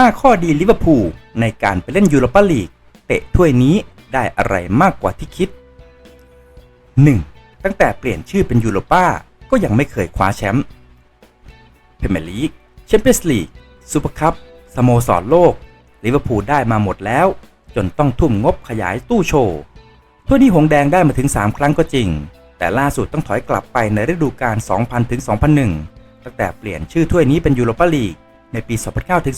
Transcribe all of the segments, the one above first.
5 ข้อดีลิเวอร์พูลในการไปเล่นยูโรปาลีก เตะถ้วยนี้ได้อะไรมากกว่าที่คิด 1. ตั้งแต่เปลี่ยนชื่อเป็นยูโรปาก็ยังไม่เคยคว้าแชมป์พรีเมียร์ลีกแชมเปี้ยนส์ลีกซูเปอร์คัพสโมสรโลกลิเวอร์พูลได้มาหมดแล้ว จนต้องทุ่มงบขยายตู้โชว์ถ้วยนี้หงแดงได้มาถึง 3 ครั้งก็จริง แต่ล่าสุดต้องถอยกลับไปในฤดูกาล 2000-2001 ตั้งแต่เปลี่ยนชื่อถ้วยนี้เป็นยูโรปาลีก ในปี 2009 ถึง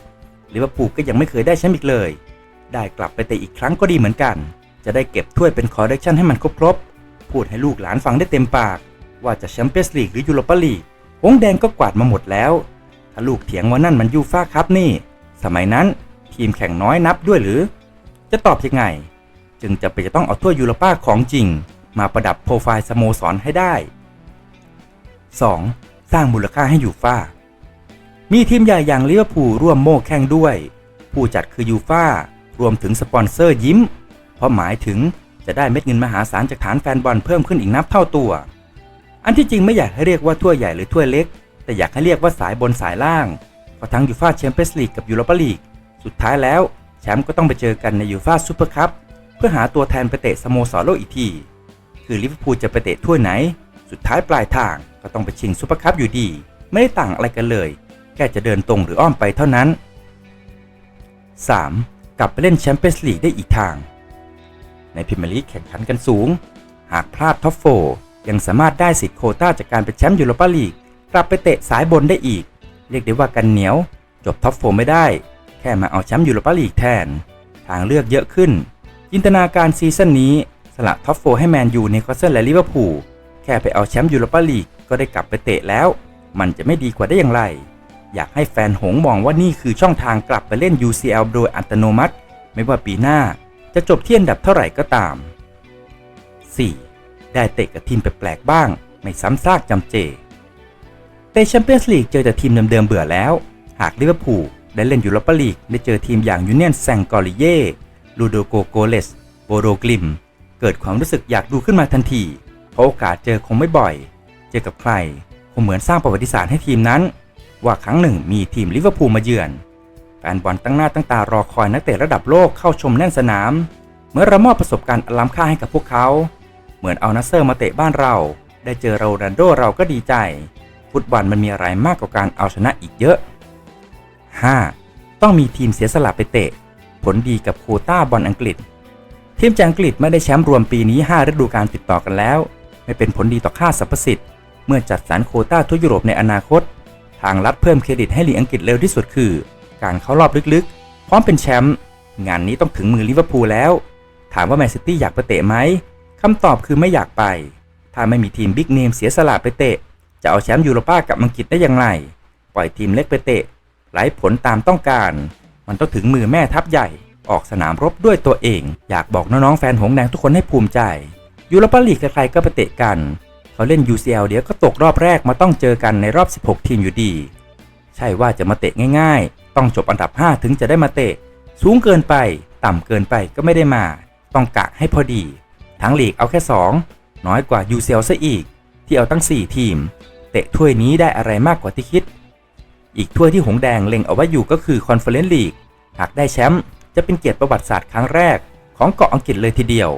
2010 ลิเวอร์พูลก็ยังไม่เคยได้แชมป์อีกเลย ได้กลับไปเตะอีกครั้งก็ดีเหมือนกัน จะได้เก็บถ้วยเป็นคอร์เรคชันให้มันครบๆ พูดให้ลูกหลานฟังได้เต็มปาก ว่าจะแชมเปี้ยนส์ลีกหรือยูโรปาลีกหงแดงก็กวาดมาหมดแล้ว ถ้าลูกเถียงว่านั่นมันยูฟ่าครับนี่ สมัยนั้นทีมแข่งน้อยนับด้วยหรือ จะตอบยังไง จึงจะไปจะต้องเอาถ้วยยูโรป้าของจริง มาประดับโปรไฟล์สโมสรให้ได้ 2. สร้างมูลค่าให้ยูฟ่า มีทีมใหญ่อย่างลิเวอร์พูลร่วมโม่แข่งด้วย ผู้จัดคือยูฟ่ารวมถึงสปอนเซอร์ยิ้ม เพราะหมายถึงจะได้เม็ดเงินมหาศาลจากฐานแฟนบอลเพิ่มขึ้นอีกนับเท่าตัว อันที่จริงไม่อยากให้เรียกว่าถ้วยใหญ่หรือถ้วยเล็ก แต่อยากให้เรียกว่าสายบนสายล่างเพราะทั้งยูฟ่าแชมเปี้ยนส์ลีกกับยูโรปาลีก สุดท้ายแล้วแชมป์ก็ต้องไปเจอกันในยูฟ่าซูเปอร์คัพเพื่อหาตัวแทนไปเตะสโมสรโลกอีกที คือลิเวอร์พูลจะไปเตะถ้วยไหน สุดท้ายปลายทางก็ต้องไปชิงซูเปอร์คัพอยู่ดี ไม่ได้ต่างอะไรกันเลย แค่จะเดินตรงหรืออ้อมไปเท่านั้น 3. กลับไปเล่นแชมเปี้ยนส์ลีกได้อีกทาง ในพรีเมียร์ลีกแข่งขันกันสูง หากพลาดท็อปโฟยังสามารถได้สิทธิ์โคต้าจากการเป็นแชมป์ยูโรปาลีกกลับไปเตะสายบนได้อีก เรียกได้ว่ากันเหนียว จบท็อปโฟไม่ได้ แค่มาเอาแชมป์ยูโรปาลีกแทน ทางเลือกเยอะขึ้น จินตนาการซีซั่นนี้สละท็อปโฟให้แมนยูในคอสเซิลและลิเวอร์พูลแค่ไปเอาแชมป์ยูโรปาลีกก็ได้กลับไปเตะแล้ว มันจะไม่ดีกว่าได้อย่างไร อยากให้แฟนหงมองว่านี่คือช่องทางกลับไปเล่น UCL โดยอัตโนมัติ ไม่ว่าปีหน้าจะจบที่อันดับเท่าไหร่ก็ตาม 4. ได้เตะกับทีมแปลกๆบ้าง ไม่ซ้ำซากจำเจเตะแชมเปี้ยนส์ลีกเจอแต่ทีมเดิมๆเบื่อแล้ว หากลิเวอร์พูลได้เล่นยูโรปาลีกได้เจอทีมอย่างยูเนียนแซงกอริเย่ลูโดโกโกเลสโบโรกลิม เกิดความรู้สึกอยากดูขึ้นมาทันที เพราะโอกาสเจอคงไม่บ่อย เจอกับใคร คงเหมือนสร้างประวัติศาสตร์ให้ทีมนั้น ว่าครั้งหนึ่งมีทีมลิเวอร์พูลมาเยือนแฟนบอลตั้งหน้าตั้งตารอคอยนักเตะระดับโลกเข้าชมแน่นสนาม เมื่อเรามอบประสบการณ์อล้ำค่าให้กับพวกเขา เหมือนเอานัสเซอร์มาเตะบ้านเรา ได้เจอโรนัลโดเราก็ดีใจ ฟุตบอลมันมีอะไรมากกว่าการเอาชนะอีกเยอะ 5. ต้องมีทีมเสียสละไปเตะ ผลดีกับโคต้าบอลอังกฤษ ทีมจากอังกฤษไม่ได้แชมป์รวมปีนี้ 5 ฤดูกาลติดต่อกันแล้ว ไม่เป็นผลดีต่อค่าสรรพสิทธิ์เมื่อจัดสรรโคต้าทั่วยุโรปในอนาคต ทางรัฐเพิ่มเครดิตให้ลีกอังกฤษเร็วที่สุดคือ การเข้ารอบลึกๆ พร้อมเป็นแชมป์งานนี้ต้องถึงมือลิเวอร์พูลแล้ว ถามว่าแมนซิตี้อยากไปเตะไหมคำตอบคือไม่อยากไป ถ้าไม่มีทีมบิ๊กเนมเสียสละไปเตะ จะเอาแชมป์ยูโรป้ากับอังกฤษได้อย่างไร ปล่อยทีมเล็กไปเตะไร้ผลตามต้องการ มันต้องถึงมือแม่ทัพใหญ่ ออกสนามรบด้วยตัวเอง อยากบอกน้องๆแฟนหงแดงทุกคนให้ภูมิใจยูโรปาลีกใครๆก็ไปเตะกัน เขาเล่น UCL เดี๋ยวก็ตกรอบแรกมาต้องเจอกันในรอบ 16 ทีมอยู่ดี ใช่ว่าจะมาเตะง่าย ๆ ต้องจบอันดับ 5 ถึงจะได้มาเตะ สูงเกินไป ต่ำเกินไปก็ไม่ได้มา ต้องกะให้พอดี ทั้งลีกเอาแค่ 2 น้อยกว่า UCL ซะอีก ที่เอาตั้ง 4 ทีม เตะถ้วยนี้ได้อะไรมากกว่าที่คิด อีกถ้วยที่หงแดงเล็งเอาไว้อยู่ก็คือคอนเฟอเรนซ์ลีก หากได้แชมป์จะเป็นเกียรติประวัติศาสตร์ครั้งแรก ของเกาะอังกฤษเลยทีเดียว